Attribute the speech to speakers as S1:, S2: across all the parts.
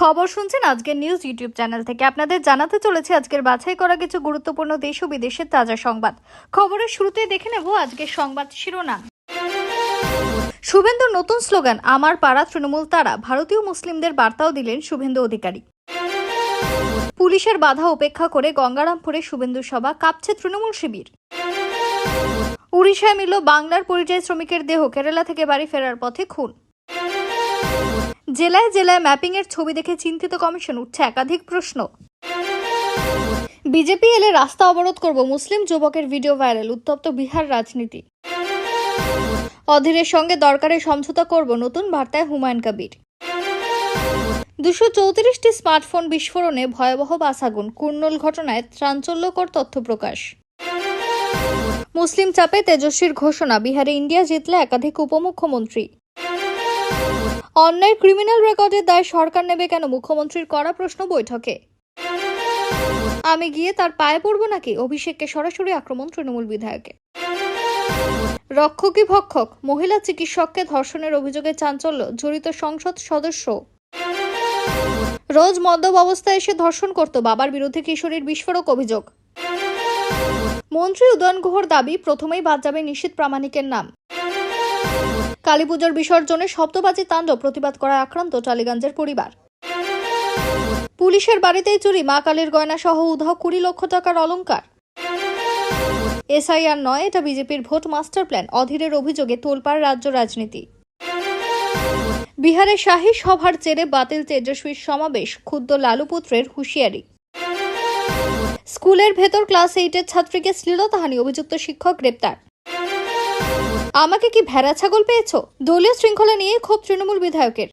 S1: খবর শুনছেন আজকের নিউজ ইউটিউব চ্যানেল থেকে। আপনাদের জানাতে চলেছে আজকের বাছাই করা কিছু গুরুত্বপূর্ণ দেশ ও বিদেশের তাজা সংবাদ। খবরের শুরুতেই দেখে নেব আজকের সংবাদ শিরোনাম। শুভেন্দুর নতুন স্লোগান, আমার পাড়া তৃণমূল তারা। ভারতীয় মুসলিমদের বার্তাও দিলেন শুভেন্দু অধিকারী। পুলিশের বাধা উপেক্ষা করে গঙ্গারামপুরে শুভেন্দু সভা, কাঁপছে তৃণমূল শিবির। উড়িষ্যায় মিলল বাংলার পরিযায়ী শ্রমিকের দেহ, কেরালা থেকে বাড়ি ফেরার পথে খুন। জেলায় জেলায় ম্যাপিং এর ছবি দেখে চিন্তিত কমিশন উঠছে একাধিক প্রশ্ন। বিজেপি এলে রাস্তা অবরোধ করব মুসলিম যুবকের ভিডিও ভাইরাল, উত্তপ্ত বিহার রাজনীতি। অধীরের সঙ্গে দরকারে সমঝোতা করব নতুন বার্তায় হুমায়ুন কবির। দুশো চৌত্রিশটি স্মার্টফোন বিস্ফোরণে ভয়াবহ বাসাগুন, কুর্নল ঘটনায় চাঞ্চল্যকর তথ্য প্রকাশ। মুসলিম চাপে তেজস্বীর ঘোষণা, বিহারে ইন্ডিয়া জিতলে একাধিক উপমুখ্যমন্ত্রী। অন্যায় ক্রিমিনাল রেকর্ডের দায় সরকার নেবে কেন মুখ্যমন্ত্রীর করা প্রশ্ন বৈঠকে? আমি গিয়ে তার পায়ে পড়ব নাকি? অভিষেককে সরাসরি আক্রমণ তৃণমূল বিধায়কের রক্ষকই ভক্ষক, মহিলা চিকিৎসককে ধর্ষণের অভিযোগে চাঞ্চল্য, জড়িত সংসদ সদস্য। রোজ মদ্যপ অবস্থায় এসে ধর্ষণ করত, বাবার বিরুদ্ধে কিশোরীর বিস্ফোরক অভিযোগ। মন্ত্রী উদয়ন গুহর দাবি, প্রথমেই বাদ যাবে নিশীত প্রামাণিকের নাম। কালীপুজোর বিসর্জনে শব্দবাজি তাণ্ডব প্রতিবাদ করায় আক্রান্ত টালিগঞ্জের পরিবার। পুলিশের বাড়িতেই চুরি মা কালীর গয়না সহ উধাও কুড়ি লক্ষ টাকার অলংকার। এসআইআর নয়, এটা বিজেপির ভোট মাস্টার প্ল্যান, অধীরের অভিযোগে তোলপাড় রাজ্য রাজনীতি। বিহারের শাহী সভার জেরে বাতিল তেজস্বীর সমাবেশ, ক্ষুদ্র লালুপুত্রের হুঁশিয়ারি। স্কুলের ভেতর ক্লাস এইটের ছাত্রীকে শ্লীলতাহানি, অভিযুক্ত শিক্ষক গ্রেপ্তার। আমাকে কি ভেড়া ছাগল পেয়েছ? দলীয় শৃঙ্খলা নিয়ে ক্ষোভ তৃণমূল বিধায়কের।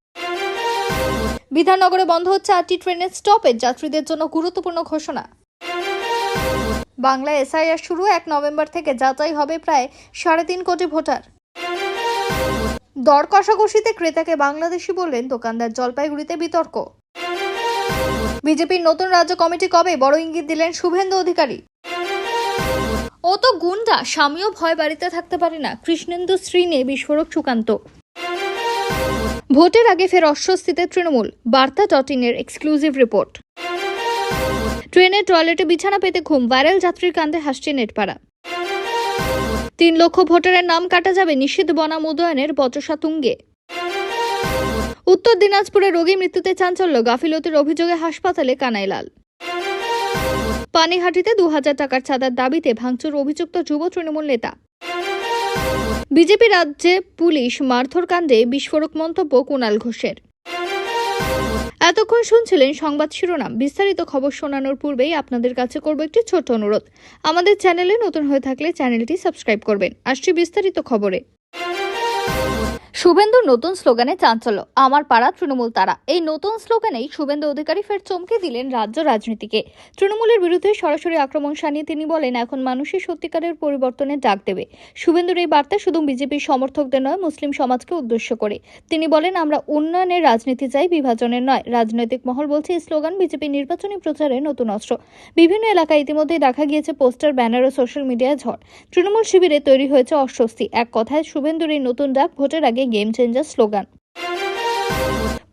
S1: বিধাননগরে বন্ধ হচ্ছে আটটি ট্রেনের স্টপেজ, যাত্রীদের জন্য গুরুত্বপূর্ণ ঘোষণা। বাংলা এসআইআর শুরু এক নভেম্বর থেকে, যাচাই হবে প্রায় সাড়ে তিন কোটি ভোটার। দর কষাকষিতে ক্রেতাকে বাংলাদেশি বললেন দোকানদার জলপাইগুড়িতে বিতর্ক। বিজেপির নতুন রাজ্য কমিটি কবে? বড় ইঙ্গিত দিলেন শুভেন্দু অধিকারী। ও তো গুন্ডা স্বামীও ভয় বাড়িতে থাকতে পারে না। কৃষ্ণেন্দু শ্রী নিয়ে বিস্ফোরক সুকান্ত ভোটের আগে ফের অস্বস্তিতে তৃণমূল। বার্তা ডট ইনের এক্সক্লুসিভ রিপোর্ট। ট্রেনের টয়লেটে বিছানা পেতে ঘুম। ভাইরাল যাত্রীর কান্দে হাসছে নেটপাড়া। তিন লক্ষ ভোটারের নাম কাটা যাবে নিষিদ্ধ বনাম উদয়নের বচসা তুঙ্গে উত্তর দিনাজপুরে রোগী মৃত্যুতে চাঞ্চল্য। গাফিলতির অভিযোগে হাসপাতালে কানাইলাল। পানিহাটিতে দু হাজার টাকার চাঁদার দাবিতে ভাঙচুর অভিযুক্ত যুব তৃণমূল নেতা। বিজেপি রাজ্যে পুলিশ মারধর কাণ্ডে বিস্ফোরক মন্তব্য কুণাল ঘোষের। এতক্ষণ শুনছিলেন সংবাদ শিরোনাম। বিস্তারিত খবর শোনানোর পূর্বেই আপনাদের কাছে করব একটি ছোট অনুরোধ। আমাদের চ্যানেলে নতুন হয়ে থাকলে চ্যানেলটি সাবস্ক্রাইব করবেন। আসছি বিস্তারিত খবরে। শুভেন্দুর নতুন স্লোগানে চাঞ্চল্য। আমার পাড়া, তৃণমূল তারা। এই নতুন স্লোগানেই শুভেন্দু অধিকারী ফের চমকে দিলেন রাজ্য রাজনীতিকে। তৃণমূলের বিরুদ্ধে সরাসরি আক্রমণ সানিয়ে তিনি বলেন, এখন মানুষের সত্যিকারের পরিবর্তনের ডাক দেবে। শুভেন্দুর এই বার্তা শুধু বিজেপির সমর্থকদের নয়, মুসলিম সমাজকে উদ্দেশ্য করে। তিনি বলেন, আমরা উন্নয়নের রাজনীতি চাই, বিভাজনের নয়। রাজনৈতিক মহল বলছে, এই স্লোগান বিজেপি নির্বাচনী প্রচারে নতুন অস্ত্র। বিভিন্ন এলাকায় ইতিমধ্যেই দেখা গিয়েছে, পোস্টার, ব্যানার ও সোশ্যাল মিডিয়ায় ঝড়। তৃণমূল শিবিরে তৈরি হয়েছে অস্বস্তি। এক কথায়, শুভেন্দুর এই নতুন ডাক ভোটের আগে গেম চেঞ্জার স্লোগান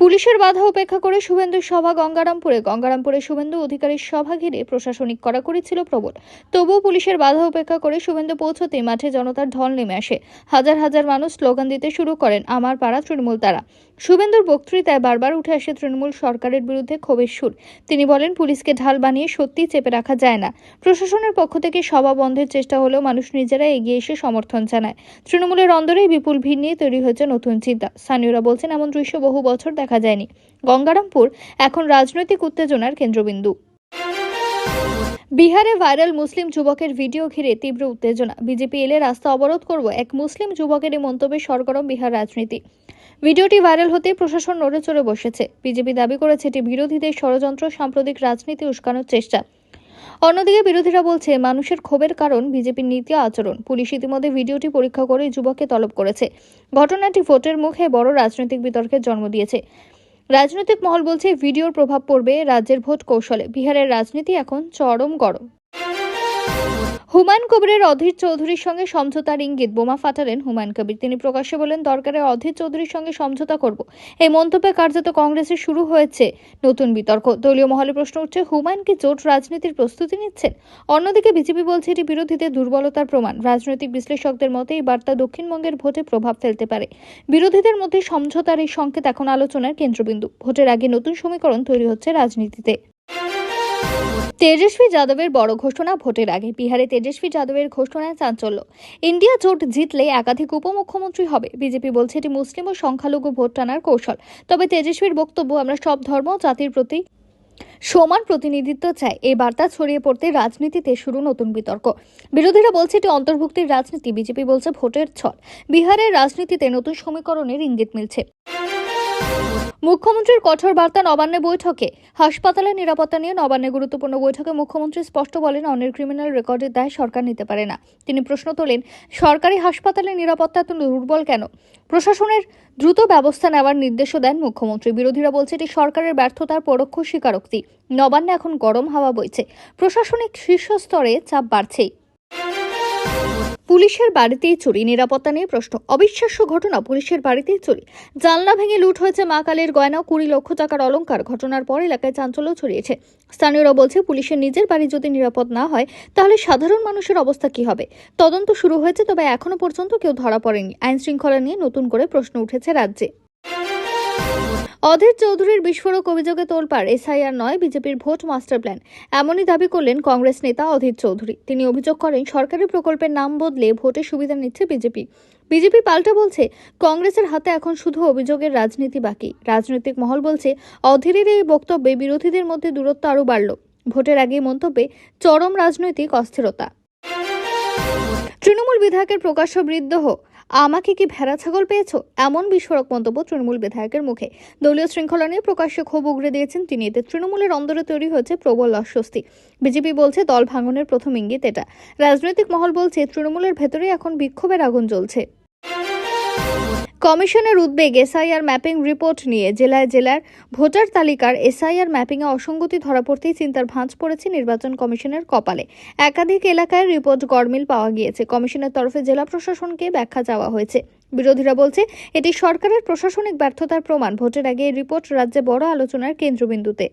S1: পুলিশের বাধা উপেক্ষা করে শুভেন্দুর সভা গঙ্গারামপুরে। গঙ্গারামপুরে শুভেন্দু অধিকারীর সভা ঘিরে প্রশাসনিক কড়াকড়ি ছিল প্রবল। তবুও পুলিশের বাধা উপেক্ষা করে শুভেন্দু পৌঁছতে মাঠে জনতার ঢল নেমে আসে। হাজার হাজার মানুষ স্লোগান দিতে শুরু করেন আমার পাড়া তৃণমূল তারা। শুভেন্দুর বক্তৃতায় বারবার উঠে আসে তৃণমূল সরকারের বিরুদ্ধে ক্ষোভের সুর। তিনি বলেন, পুলিশকে ঢাল বানিয়ে সত্যি চেপে রাখা যায় না। প্রশাসনের পক্ষ থেকে সভা বন্ধের চেষ্টা হলেও মানুষ নিজেরা এগিয়ে এসে সমর্থন জানায়। তৃণমূলের অন্দরেই বিপুল ভিড় নিয়ে তৈরি হয়েছে নতুন চিন্তা। স্থানীয়রা বলছেন, এমন দৃশ্য বহু বছর দেখা যায়নি। গঙ্গারামপুর এখন রাজনৈতিক উত্তেজনার কেন্দ্রবিন্দু। বিহারে ভাইরাল মুসলিম যুবকের ভিডিও ঘিরে তীব্র উত্তেজনা। বিজেপি এলে রাস্তা অবরোধ করব এক মুসলিম যুবকের এই মন্তব্যে সরগরম বিহার রাজনীতি। ভিডিওটি ভাইরাল হতে প্রশাসন নড়ে চড়ে বসেছে। বিজেপি দাবি করেছে এটি বিরোধীদের ষড়যন্ত্র, সাম্প্রতিক রাজনীতি উস্কানোর চেষ্টা। অন্যদিকে বিরোধীরা বলছে, মানুষের ক্ষোভের কারণ বিজেপির নীতি আচরণ। পুলিশ ইতিমধ্যে ভিডিওটি পরীক্ষা করে যুবককে তলব করেছে। ঘটনাটি ভোটের মুখে বড় রাজনৈতিক বিতর্কের জন্ম দিয়েছে। রাজনৈতিক মহল বলছে, ভিডিওর প্রভাব পড়বে রাজ্যের ভোট কৌশলে। বিহারের রাজনীতি এখন চরম গরম। হুমায়ুন কবিরের অধীর চৌধুরীর সঙ্গে সমঝোতার ইঙ্গিত বোমা ফাটালেন হুমায়ুন কবির। তিনি প্রকাশ্যে বলেন দরকারে অধীর চৌধুরীর সঙ্গে সমঝোতা করব। এই মন্তব্যে কার্যত কংগ্রেসে শুরু হয়েছে নতুন বিতর্ক। দলীয় মহলে প্রশ্ন উঠছে, হুমায়ুন কি জোট রাজনীতির প্রস্তুতি নিচ্ছেন? অন্যদিকে বিজেপি বলছে, এটি বিরোধীদের দুর্বলতার প্রমাণ। রাজনৈতিক বিশ্লেষকদের মতে, এই বার্তা দক্ষিণবঙ্গের ভোটে প্রভাব ফেলতে পারে। বিরোধীদের মধ্যে সমঝোতার এই সংকেত এখন আলোচনার কেন্দ্রবিন্দু। ভোটের আগে নতুন সমীকরণ তৈরি হচ্ছে রাজনীতিতে। তেজস্বী যাদবের বড় ঘোষণা ভোটের আগে। বিহারে তেজস্বী যাদবের ঘোষণায় চাঞ্চল্য। ইন্ডিয়া জোট জিতলে একাধিক উপমুখ্যমন্ত্রী হবে। বিজেপি বলছে এটি মুসলিম ও সংখ্যালঘু ভোট টানার কৌশল। তবে তেজস্বীর বক্তব্য, আমরা সব ধর্ম জাতির প্রতি সমান প্রতিনিধিত্ব চাই। এই বার্তা ছড়িয়ে পড়তে রাজনীতিতে শুরু নতুন বিতর্ক। বিরোধীরা বলছে এটি অন্তর্ভুক্তির রাজনীতি। বিজেপি বলছে ভোটের ছল। বিহারের রাজনীতিতে নতুন সমীকরণের ইঙ্গিত মিলছে। মুখ্যমন্ত্রীর কঠোর বার্তা নবান্নে বৈঠকে। হাসপাতালের নিরাপত্তা নিয়ে নবান্নে গুরুত্বপূর্ণ বৈঠকে মুখ্যমন্ত্রী স্পষ্ট বলেন, অন্যের ক্রিমিনাল রেকর্ডের দায় সরকার নিতে পারে না। তিনি প্রশ্ন তোলেন, সরকারি হাসপাতালের নিরাপত্তা এত দুর্বল কেন? প্রশাসনের দ্রুত ব্যবস্থা নেওয়ার নির্দেশও দেন মুখ্যমন্ত্রী। বিরোধীরা বলছে এটি সরকারের ব্যর্থতার পরোক্ষ স্বীকারোক্তি। নবান্নে এখন গরম হাওয়া বইছে। প্রশাসনিক শীর্ষস্তরে চাপ বাড়ছেই। পুলিশের বাড়িতেই চুরি, নিরাপত্তা নিয়ে প্রশ্ন। অবিশ্বাস্য ঘটনা, পুলিশের বাড়িতেই চুরি। জানলা ভেঙে লুট হয়েছে মা কালীর গয়না, কুড়ি লক্ষ টাকার অলংকার। ঘটনার পর এলাকায় চাঞ্চল্য ছড়িয়েছে। স্থানীয়রা বলছে, পুলিশের নিজের বাড়ি যদি নিরাপদ না হয়, তাহলে সাধারণ মানুষের অবস্থা কি হবে? তদন্ত শুরু হয়েছে, তবে এখনও পর্যন্ত কেউ ধরা পড়েনি। আইন শৃঙ্খলা নিয়ে নতুন করে প্রশ্ন উঠেছে রাজ্যে। অধীর চৌধুরীর বিস্ফোরক অভিযোগে তোলপাড়, এসআইআর নয়, বিজেপির ভোট মাস্টার প্ল্যান। এমনই দাবি করলেন কংগ্রেস নেতা অধীর চৌধুরী। তিনি অভিযোগ করেন, সরকারি প্রকল্পের নাম বদলে ভোটের সুবিধা নিচ্ছে বিজেপি। বিজেপি পাল্টা বলছে, কংগ্রেসের হাতে এখন শুধু অভিযোগের রাজনীতি বাকি। রাজনৈতিক মহল বলছে, অধীরের এই বক্তব্যে বিরোধীদের মধ্যে দূরত্ব আরও বাড়ল। ভোটের আগে মন্তব্যে, চরম রাজনৈতিক অস্থিরতা। তৃণমূল বিধায়কের প্রকাশ্য বিদ্রোহ আমাকে কি ভেড়া ছাগল পেয়েছ? এমন বিস্ফোরক মন্তব্য তৃণমূল বিধায়কের মুখে। দলীয় শৃঙ্খলা নিয়ে প্রকাশ্যে ক্ষোভ উগড়ে দিয়েছেন তিনি। এতে তৃণমূলের অন্দরে তৈরি হয়েছে প্রবল অস্বস্তি। বিজেপি বলছে, দল ভাঙনের প্রথম ইঙ্গিত এটা। রাজনৈতিক মহল বলছে, তৃণমূলের ভেতরে এখন বিক্ষোভের আগুন জ্বলছে। কমিশনের উদ্বেগ এসআইআর ম্যাপিং রিপোর্ট নিয়ে জেলায় জেলার ভোটার তালিকার এসআইআর ম্যাপিংয়ে অসঙ্গতি ধরা পড়তেই চিন্তার ভাঁজ পড়েছে নির্বাচন কমিশনের কপালে। একাধিক এলাকায় রিপোর্ট গরমিল পাওয়া গিয়েছে। কমিশনের তরফে জেলা প্রশাসনকে ব্যাখ্যা চাওয়া হয়েছে। বিরোধীরা বলছে, এটি সরকারের প্রশাসনিক ব্যর্থতার প্রমাণ। ভোটের আগে রিপোর্ট রাজ্যে বড় আলোচনার কেন্দ্রবিন্দুতে।